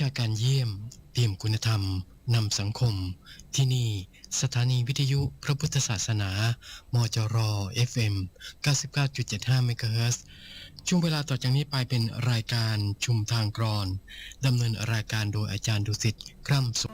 ชาการเยี่ยมเปี่ยมคุณธรรมนำสังคม ที่นี่ สถานีวิทยุพระพุทธศาสนา มจร FM 99.75เมกะเฮิรตซ์ช่วงเวลาต่อจากนี้ไปเป็นรายการชุมทางกรอนดำเนินรายการโดยอาจารย์ดุสิตคร่ำสุข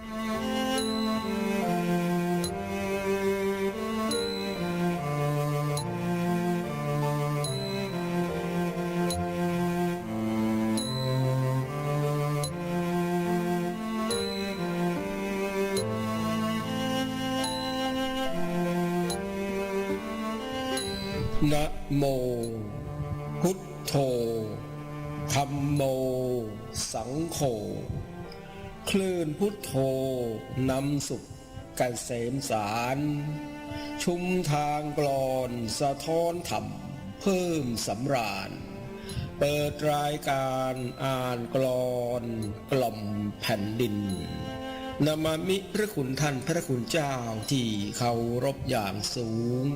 พุทโธนำสุขกเกษมสาร ชุมทางกรอนสะท้อนธรรมเพิ่มสำราญ เปิดรายการอ่านกรอนกล่อมแผ่นดิน นามามิพระคุณท่านพระคุณเจ้าที่เคารพอย่างสูง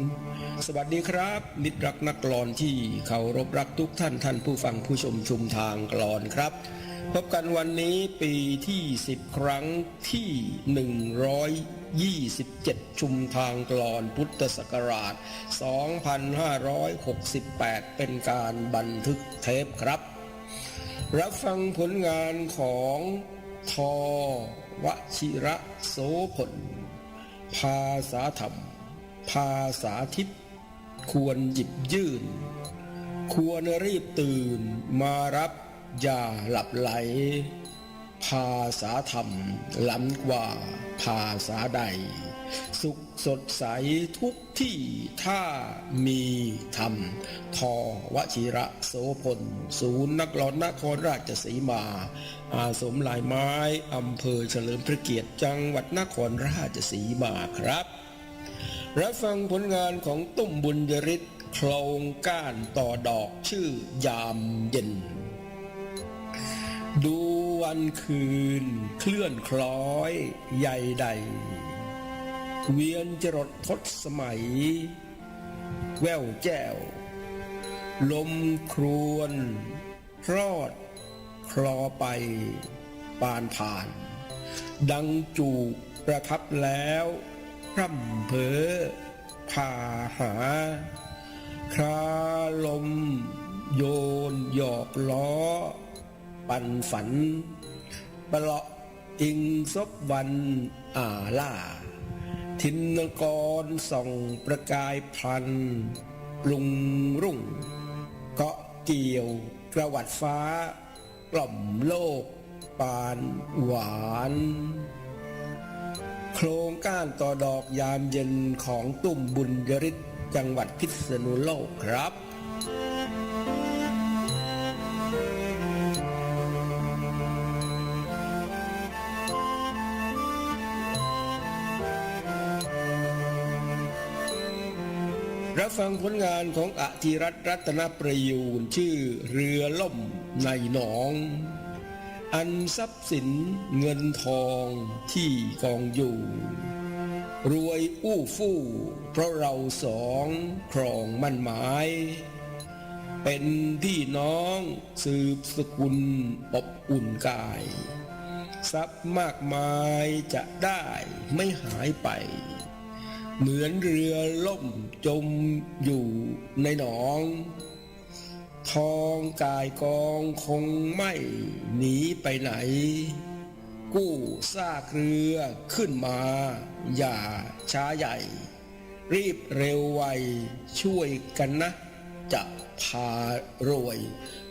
สวัสดีครับ มิตรรักนักกลอนที่เคารพรักทุกท่านท่านผู้ฟังผู้ชมชุมทางกลอนครับ พบกันวันนี้ปีที่ 10 ครั้งที่ 127 ชุมทางกลอนพุทธศักราช 2568 เป็นการบันทึกเทปครับ รับฟังผลงานของทอ วชิระโสพล ภาษาธรรม ภาษาทิพย์ควรหยิบยื่น ควรรีบตื่นมารับอย่าหลับไหล ภาษาธรรมล้ำกว่าภาษาใด สุขสดใสทุกที่ถ้ามีธรรม ทอวชิระโสพล ศูนย์นักรอนนครราชสีมา อาสมลายไม้อำเภอเฉลิมพระเกียรติจังหวัดนครราชสีมาครับรับฟังผลงานของตุ้มบุญยริศโครงก้านต่อดอกชื่อยามเย็น ดูวันคืนเคลื่อนคล้อยใหญ่ใด เวียนจรดทศสมัย แววแจ้ว ลมครวน รอด คลอไป ปานผ่าน ดังจูกประทับแล้วพร่ำเพอพาหาคราลม โยนหยอกล้อ ปันฝันปลาะอิงซบวันอาล่า ทินนกรส่องประกายพลันลุงรุ่ง เกาะเกี่ยวกระวัดฟ้ากล่อมโลก ปานหวาน โครงก้านต่อดอกยามเย็นของตุ่มบุญยริศจังหวัดพิษณุโลกครับ ฟังผลงานของอธิรัตน์รัตนประยูนชื่อเรือล่มในหนอง อันทรัพย์สินเงินทองที่กองอยู่ รวยอู้ฟู่ เพราะเราสองครองมั่นหมาย เป็นพี่น้องสืบสกุลอบอุ่นกาย ทรัพย์มากมายจะได้ไม่หายไป เหมือนเรือล่มจมอยู่ในหนอง ทองกายกองคงไม่หนีไปไหน กู้ซากเรือขึ้นมา อย่าช้าใหญ่ รีบเร็วไวช่วยกันนะ จะพารวย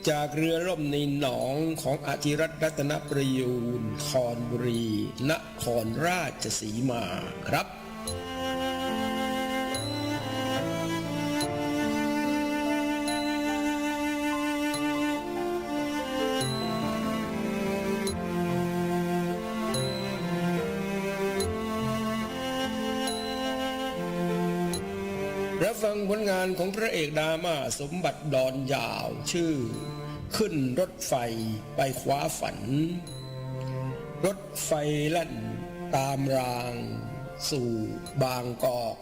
จากเรือล่มในหนองของอาธิรัตน์รัตนประยูนคอนบุรีนครราชสีมาครับานของพระเอกดราม่าสมบัติดอนยาวชื่อ ขึ้นรถไฟไปคว้าฝัน รถไฟแล่นตามราง สู่บางกอก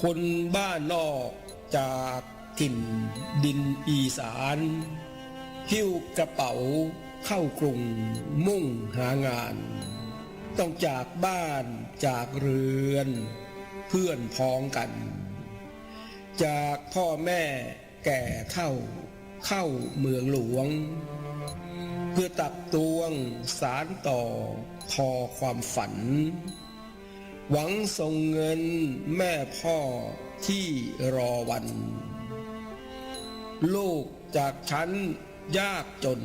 คนบ้านนอกจากถิ่นดินอีสาน หิ้วกระเป๋าเข้ากรุงมุ่งหางาน ต้องจากบ้านจากเรือน เพื่อนพ้องกัน จากพ่อแม่แก่เท่าเข้าเมืองหลวง เพื่อตักตวงสารต่อทอความฝัน หวังส่งเงินแม่พ่อที่รอวัน ลูกจากฉันยากจน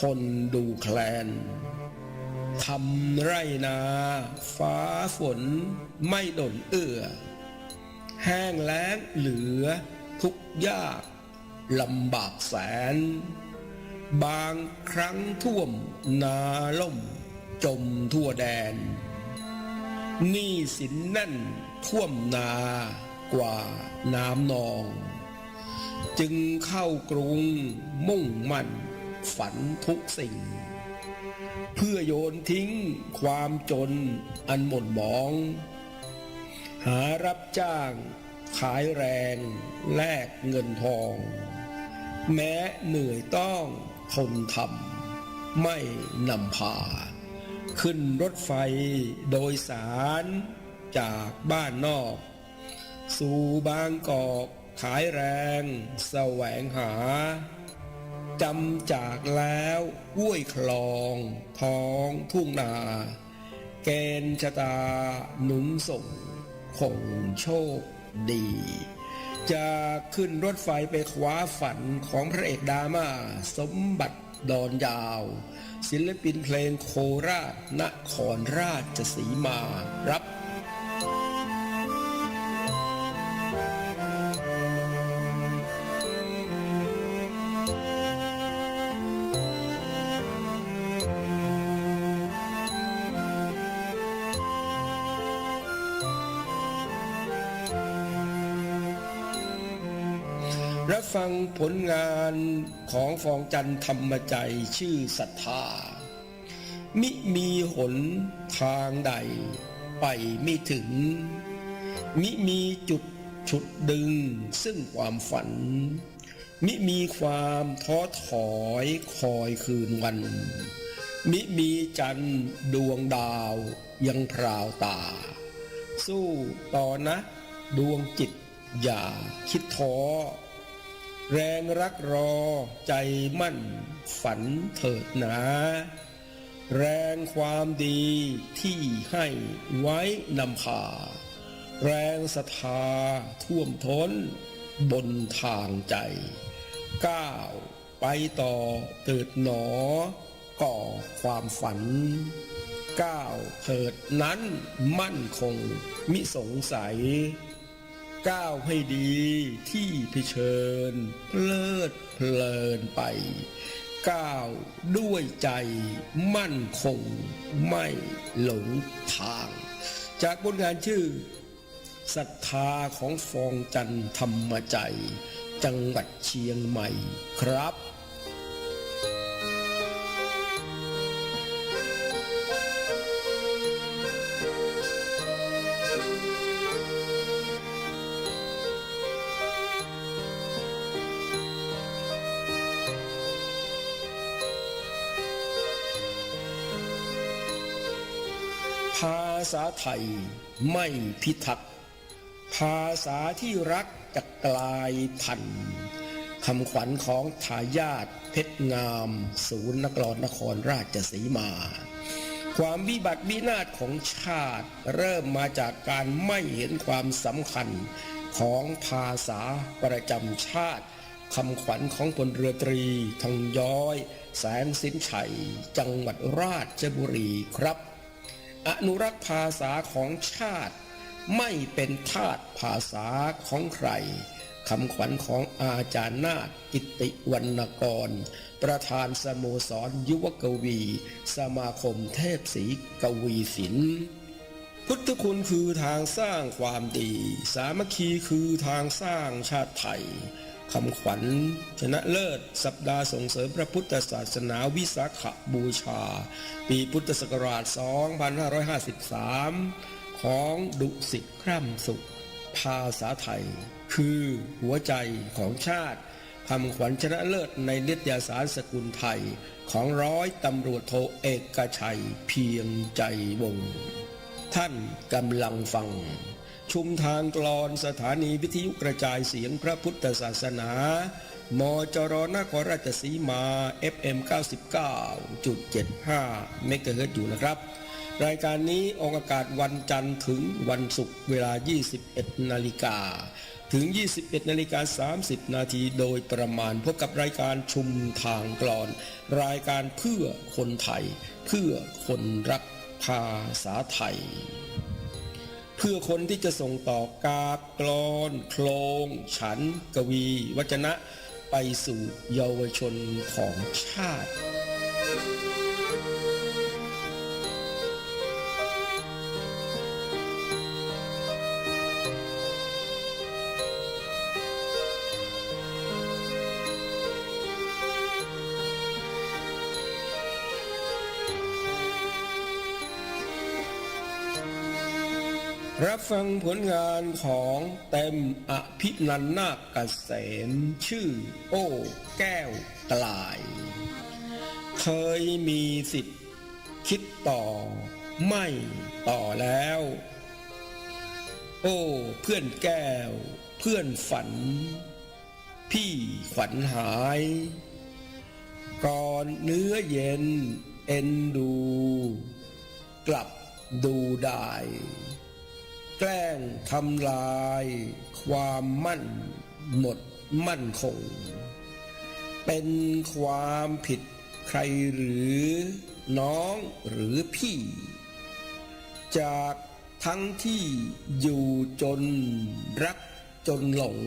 คนดูแคลนทำไรนา ฟ้าฝนไม่ดนเอื้อ แห้งแล้งเหลือ ทุกยากลำบากแสน บางครั้งท่วมนาล่ม จมทั่วแดนหนี้สินแน่นท่วมนากว่าน้ำนอง จึงเข้ากรุงมุ่งมั่นฝันทุกสิ่ง เพื่อโยนทิ้งความจนอันหม่นหมอง หารับจ้าง ขายแรง แลกเงินทอง แม้เหนื่อยต้องทนทำไม่นำพา ขึ้นรถไฟโดยสารจากบ้านนอก สู่บางกอกขายแรง แสวงหาจำจากแล้วห้วยคลอง ท้องทุ่งนาเกณฑ์ชะตาหนุนส่ง คงโชคดี จะขึ้นรถไฟไปคว้าฝันของพระเอกดราม่าสมบัติดอนยาว ศิลปินเพลงโคราชนครราชสีมารับ รับฟังผลงานของฟองจันธรรมใจชื่อศรัทธา มิมีหนทางใด ไปไม่ถึง มิมีจุดฉุดดึงซึ่งความฝัน มิมีความท้อถอยคอยคืนวัน มิมีจันดวงดาวยังพราวตา สู้ต่อนะ ดวงจิตอย่าคิดท้อ แรงรักรอใจมั่นฝันเถิดหนา แรงความดีที่ให้ไว้นำพา แรงศรัทธาท่วมท้นบนทางใจก้าวไปต่อเติดหนอ ก่อความฝันก้าวเถิดนั้นมั่นคงมิสงสัย ก้าวให้ดีที่เผชิญ เลิศเพลินไป ก้าวด้วยใจมั่นคงไม่หลงทาง จากบทงานชื่อศรัทธาของฟองจันทร์ธรรมใจ จังหวัดเชียงใหม่ครับ ภาษาไทยไม่พิทักษ์ภาษาที่รักจะกลายพันธุ์คำขวัญของทายาทเพชรงาม ศูนย์นักรนครราชสีมา ความวิบัติวินาศของชาติเริ่มมาจากการไม่เห็นความสำคัญของภาษาประจำชาติคำขวัญของพลเรือตรีทองย้อย แสงสินชัย จังหวัดราชบุรีครับ อนุรักษ์ภาษาของชาติ ไม่เป็นทาสภาษาของใครคำขวัญของอาจารย์นาถกิติวรรณกร ประธานสโมสรยุวกวี สมาคมเทพศรีกวีศิลป์พุทธคุณคือทางสร้างความดี สามัคคีคือทางสร้างชาติไทย คำขวัญ ชนะเลิศ สัปดาห์ส่งเสริมพระพุทธศาสนาวิสาขบูชา ปีพุทธศักราช 2553 ของดุสิตคร่ำสุข ภาษาไทย คือหัวใจของชาติคำขวัญชนะเลิศในนิตยสารสกุลไทย ของร้อยตำรวจโทเอกชัยเพียงใจวง ท่านกำลังฟัง ชุมทางกลอนสถานีวิทยุกระจายเสียงพระพุทธศาสนา มจรนครราชสีมา FM 99.75 เมกะเฮิรตอยู่นะครับ รายการนี้ออกอากาศวันจันทร์ถึงวันศุกร์เวลา 21 นาฬิกาถึง 21 นาฬิกา 30 นาทีโดยประมาณพบกับรายการชุมทางกลอน รายการเพื่อคนไทย เพื่อคนรักภาษาไทย เพื่อคนที่จะส่งต่อกากกลอนโคลง ฉัน กวี วจนะ ไปสู่เยาวชนของชาติ รับฟังผลงานของเต็มอภินันนาเกษมชื่อ โอ้แก้วกลาย เคยมีสิทธิ์ คิดต่อ ไม่ต่อแล้ว โอ้เพื่อนแก้ว เพื่อนฝัน พี่ขวัญหาย ก่อนเนื้อเย็น เอ็นดู กลับดูได้ แกล้งทำลาย ความมั่น หมดมั่นคง เป็นความผิดใครหรือน้องหรือพี่ จากทั้งที่อยู่จนรักจนหลง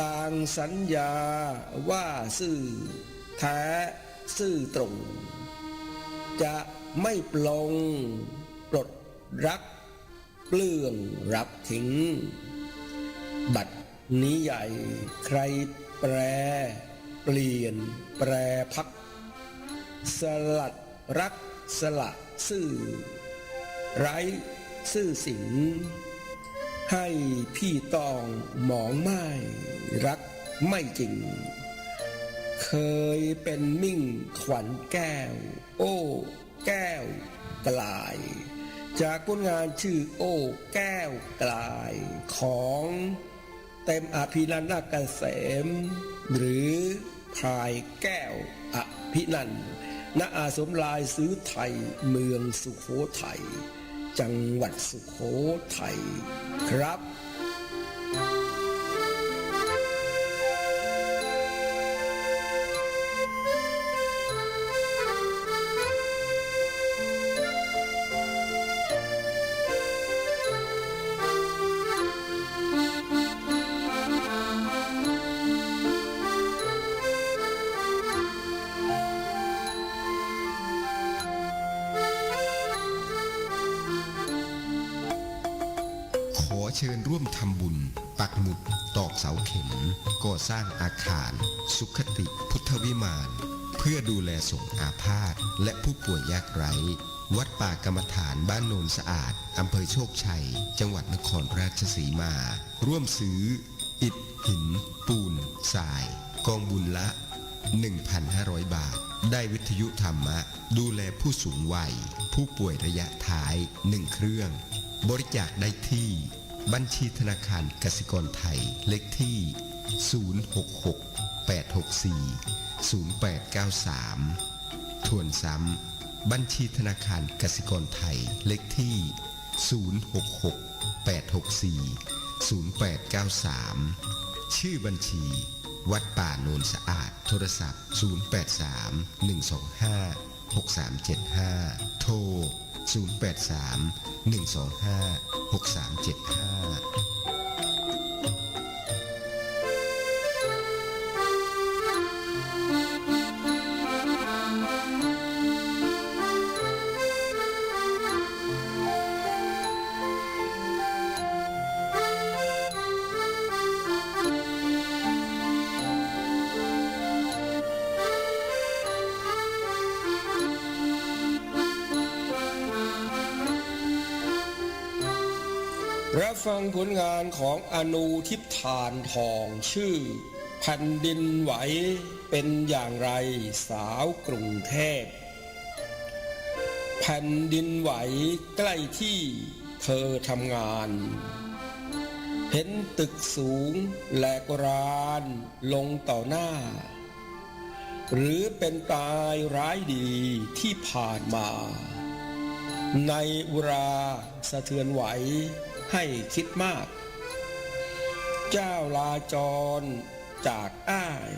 ต่างสัญญาว่าซื่อแท้ซื่อตรง จะไม่ปลงปลดรัก เปลื้องรับทิ้ง บัดนี้ใหญ่ใครแปร เปลี่ยนแปรพัก สลัดรักสละซื่อ ไร้ซื่อสิง ให้พี่ต้องหมองไม่รักไม่จริง เคยเป็นมิ่งขวัญแก้ว โอ้ แก้วกลาย จากผลงานชื่อโอ้แก้วกลายของเต็มอภินันนาเกษม หรือพายแก้วอภินันณอาสมลายซื้อไทยเมืองสุขโขทัยจังหวัดสุขโขทัยครับ ขอเชิญร่วมทำบุญ ปักหมุดตอกเสาเข็ม ก่อสร้างอาคาร สุขติพุทธวิมานเพื่อดูแลสงอาพาธและผู้ป่วยยากไร้ วัดป่ากรรมฐานบ้านโนนสะอาด อำเภอโชคชัย จังหวัดนครราชสีมา ร่วมซื้อ อิฐ หิน ปูนทราย กองบุญละ 1,500 บาท ได้วิทยุธรรมะ ดูแลผู้สูงวัย ผู้ป่วยระยะท้าย 1 เครื่อง บริจาคได้ที่บัญชีธนาคารกสิกรไทยเลขที่ 066 864 0893 ทวนซ้ำบัญชีธนาคารกสิกรไทยเลขที่ 066 864 0893 ชื่อบัญชี วัดป่าโนนสะอาด โทรศัพท์ 083 125 6375 โทร 083 125 6375 ของอนูทิพย์ทานทองชื่อแผ่นดินไหวเป็นอย่างไรสาวกรุงเทพแผ่นดินไหวใกล้ที่เธอทำงาน เห็นตึกสูงแหลกรานลงต่อหน้า หรือเป็นตายร้ายดีที่ผ่านมา ในอุราสะเทือนไหวให้คิดมาก เจ้าลาจรจากอ้าย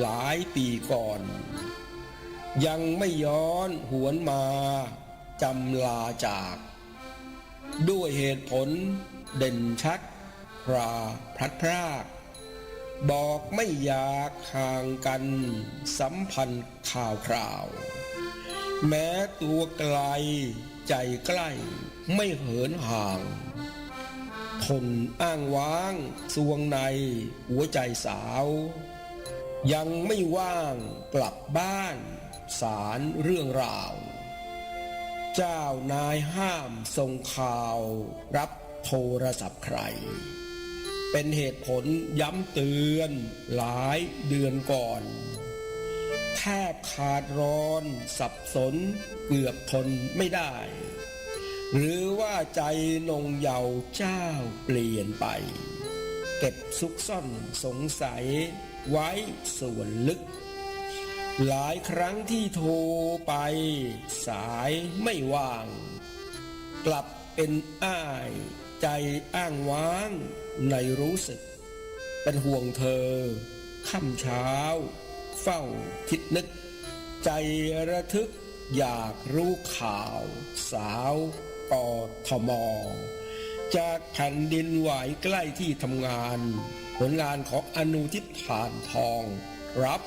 หลายปีก่อน ยังไม่ย้อนหวนมาจำลาจาก ด้วยเหตุผลเด่นชัดพราพลัดพรากบอกไม่อยากห่างกันสัมพันธ์ข่าวคราว แม้ตัวไกลใจใกล้ไม่เหินห่าง ทนอ้างว้าง สวงใน หัวใจสาว ยังไม่ว่างกลับบ้าน สารเรื่องราว เจ้านายห้ามส่งข่าว รับโทรศัพท์ใคร เป็นเหตุผลย้ำเตือนหลายเดือนก่อน แทบขาดร้อนสับสนเกือบทนไม่ได้ หรือว่าใจนงเยาว์เจ้าเปลี่ยนไป เก็บซุกซ่อนสงสัยไว้ส่วนลึก หลายครั้งที่โทรไป สายไม่ว่าง กลับเป็นอ้าย ใจอ้างว้างในรู้สึก เป็นห่วงเธอ ค่ำเช้า เฝ้าคิดนึก ใจระทึกอยากรู้ข่าวสาว ปทม จากแผ่นดินไหวใกล้ที่ทำงาน ผลงานของอนุทิศฐานทอง รับ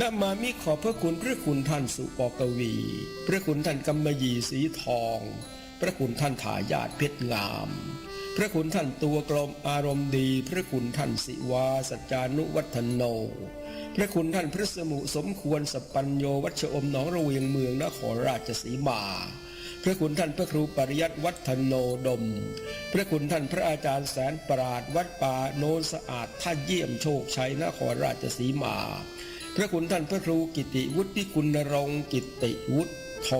นมามิขอพระคุณพระคุณท่านสุปกวี พระคุณท่านกำมะยีสีทอง พระคุณท่านถายาทเพชรงาม พระคุณท่านตัวกลมอารมณ์ดี พระคุณท่านสิวาสัจจานุวัฒโน พระคุณท่านพระสมุสมควรสปัญโยวัชอมหนองระเวียงเมืองนครราชสีมา พระคุณท่านพระครูปริยัติวัฒโนดม พระคุณท่านพระอาจารย์แสนปราดวัดป่าโนนสะอาดท่าเยี่ยมโชคชัยนครราชสีมา พระคุณท่านพระครูกิติวุฒิคุณรงกิติวุฒโท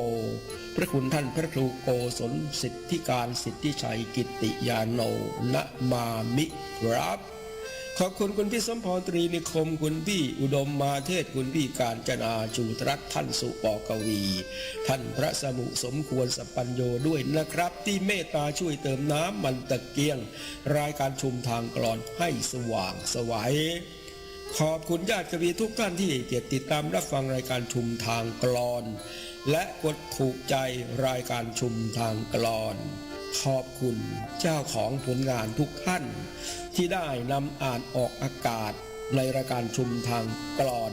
พระคุณท่านพระครูโกศลสิทธิการสิทธิชัยกิติยาโนนะมามิครับ ขอบคุณคุณพี่สมพรตรีนิคมคุณพี่อุดมมาเทศคุณพี่การจนาจูตรัตน์ท่านสุปอกวี ท่านพระสมุสมควรสปัญโยด้วยนะครับ ที่เมตตาช่วยเติมน้ำมันตะเกียง รายการชุมทางกรอนให้สว่างสวัย ขอบคุณญาติกวีทุกท่านที่เกียรติติดตามรับฟังรายการชุมทางกลอน และกดถูกใจรายการชุมทางกลอน ขอบคุณเจ้าของผลงานทุกท่าน ที่ได้นำอ่านออกอากาศในรายการชุมทางกลอน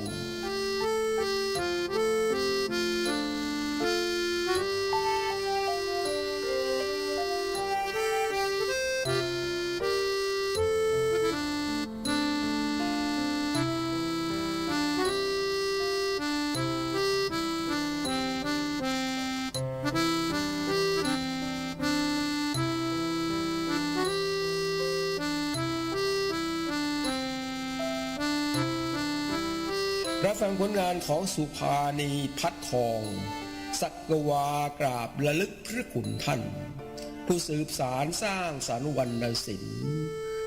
ฟังผลงานของสุภานีพัดทอง สักวากราบระลึกพระคุณท่าน ผู้สืบสารสร้างสารวรรณศิลป์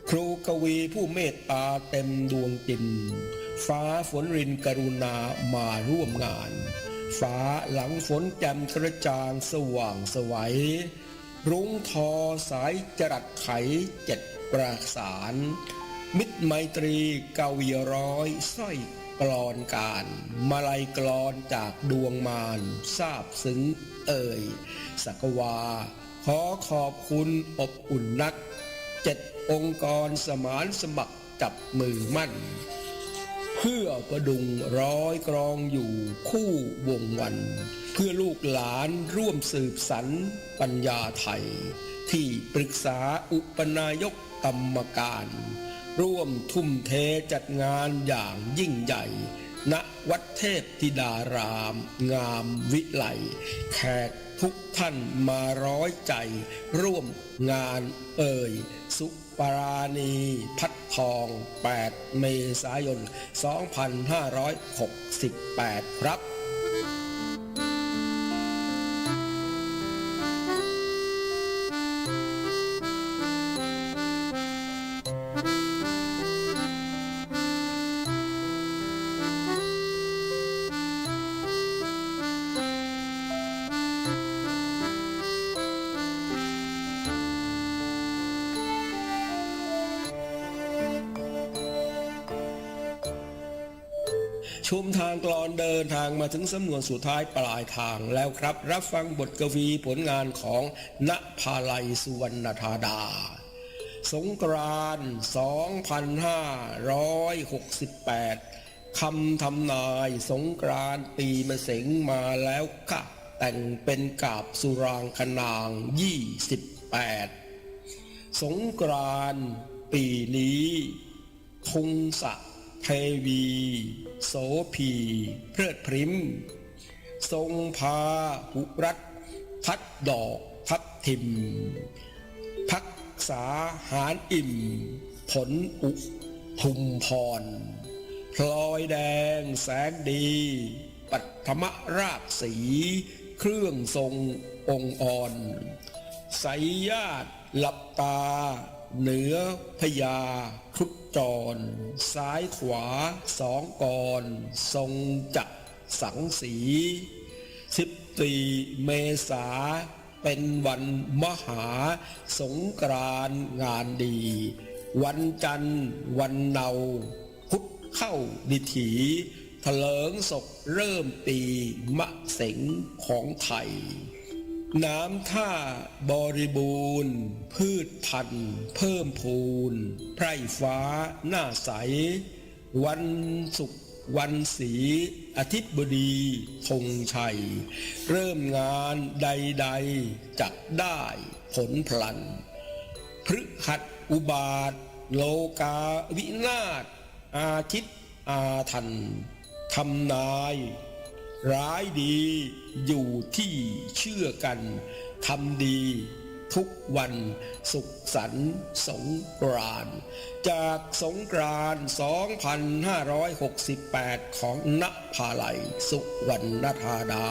ครูกวีผู้เมตตาเต็มดวงจิน ฟ้าฝนรินกรุณามาร่วมงาน ฟ้าหลังฝนแจ่มกระจ่างสว่างสวัยรุ้งทอสายจรัสไขเจ็ดประสาน มิตรไมตรีกาวีร้อยสร้อย กลอนการ มาลัยกลอนจากดวงมารทราบซึ้งเอ่ยสักวา ขอขอบคุณอบอุ่นนัก เจ็ดองค์กรสมานสมัครจับมือมั่น เพื่อประดุงร้อยกรองอยู่คู่วงวัน เพื่อลูกหลานร่วมสืบสรรปัญญาไทย ที่ปรึกษาอุปนายกกรรมการ ร่วมทุ่มเทจัดงานอย่างยิ่งใหญ่ ณวัดเทพธิดาราม งามวิไลแขกทุกท่านมาร้อยใจ ร่วมงานเอ่ย สุปราณีพัดทอง 8 เมษายน 2568 ครับ มาถึงสำนวนสุดท้ายปลายทางแล้วครับ รับฟังบทกวีผลงานของณภาลัยสุวรรณธาดา สงกราน2568 คำทำนายสงกรานปีมะเสงมาแล้วค่ะ แต่งเป็นกาบสุรางคนาง 28 สงกรานปีนี้ทงสะ เทวี โสพีเพลิดพริม ทรงพาหุรัตทัดดอกทับทิม พักษาหารอิ่ม ผลอุทุมพร พลอยแดงแสงดี ปัทมราชสี เครื่องทรงองค์อ่อนใสยญาติหลับตา เหนือพญาครุฑ จร ซ้ายขวาสองกร ทรงจักสังสีสิบตีเมษาเป็นวันมหาสงกรานงานดี วันจันทร์วันเนา พุธเข้าดิถีเถลิงศกเริ่มปีมะเสงของไทย น้ำท่าบริบูรณ์ พืชพันธุ์เพิ่มพูน ไพร่ฟ้าหน้าใส วันศุกร์วันสีอาทิตย์บดีธงชัย เริ่มงานใดๆจักได้ผลพลัน พฤหัสอุบาท โลกาวินาศอาทิตย์อาทันทำนาย ร้ายดีอยู่ที่เชื่อกันทำดีทุกวันสุขสันสงกรานจากสงกราน2568 ของนภาลัยสุวรรณธาดา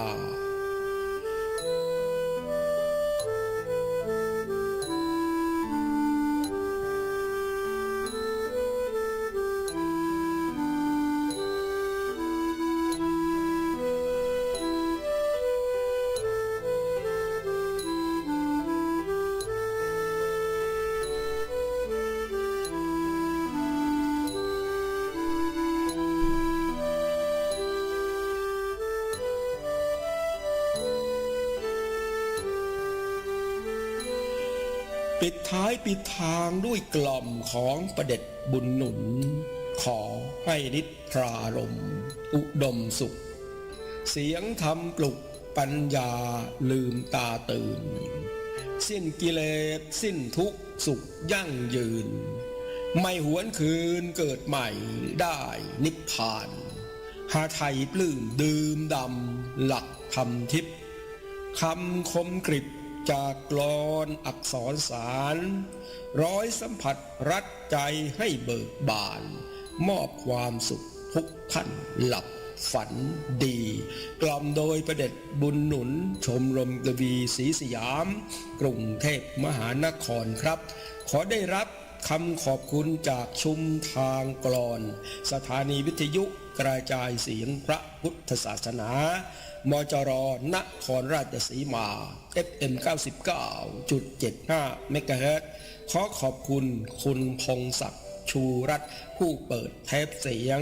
ปิดท้ายปิดทางด้วยกล่อมของประเด็จบุญหนุน ขอให้นิทรารม อุดมสุข เสียงธรรมปลุกปัญญาลืมตาตื่น สิ้นกิเลสสิ้นทุกข์สุขยั่งยืน ไม่หวนคืนเกิดใหม่ได้นิพพานหาไทยปลื้มดื่มดำหลักธรรมทิพย์คำคมกริบ จากกลอนอักษรสารร้อยสัมผัสรัดใจให้เบิกบาน มอบความสุขทุกท่านหลับฝันดี กล่อมโดยประเด็จบุญหนุน ชมรมกวีศรีสยาม กรุงเทพมหานครครับ ขอได้รับคำขอบคุณจากชุมทางกลอน สถานีวิทยุกระจายเสียงพระพุทธศาสนา มจรนครราชสีมา FM 99.75 เมกะเฮิรตขอขอบคุณคุณพงศักดิ์ชูรัตน์ผู้เปิดเทปเสียง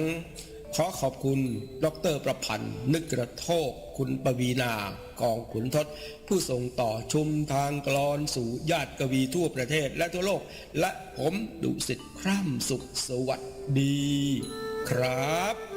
ขอขอบคุณ ดรประพันธ์ นึกกระโทก คุณปวีนา กองขุนทศ ผู้ส่งต่อชุมทางกลอนสู่ญาติกวีทั่วประเทศและทั่วโลก และผมดุสิตคร่ำสุขสวัสดี ครับ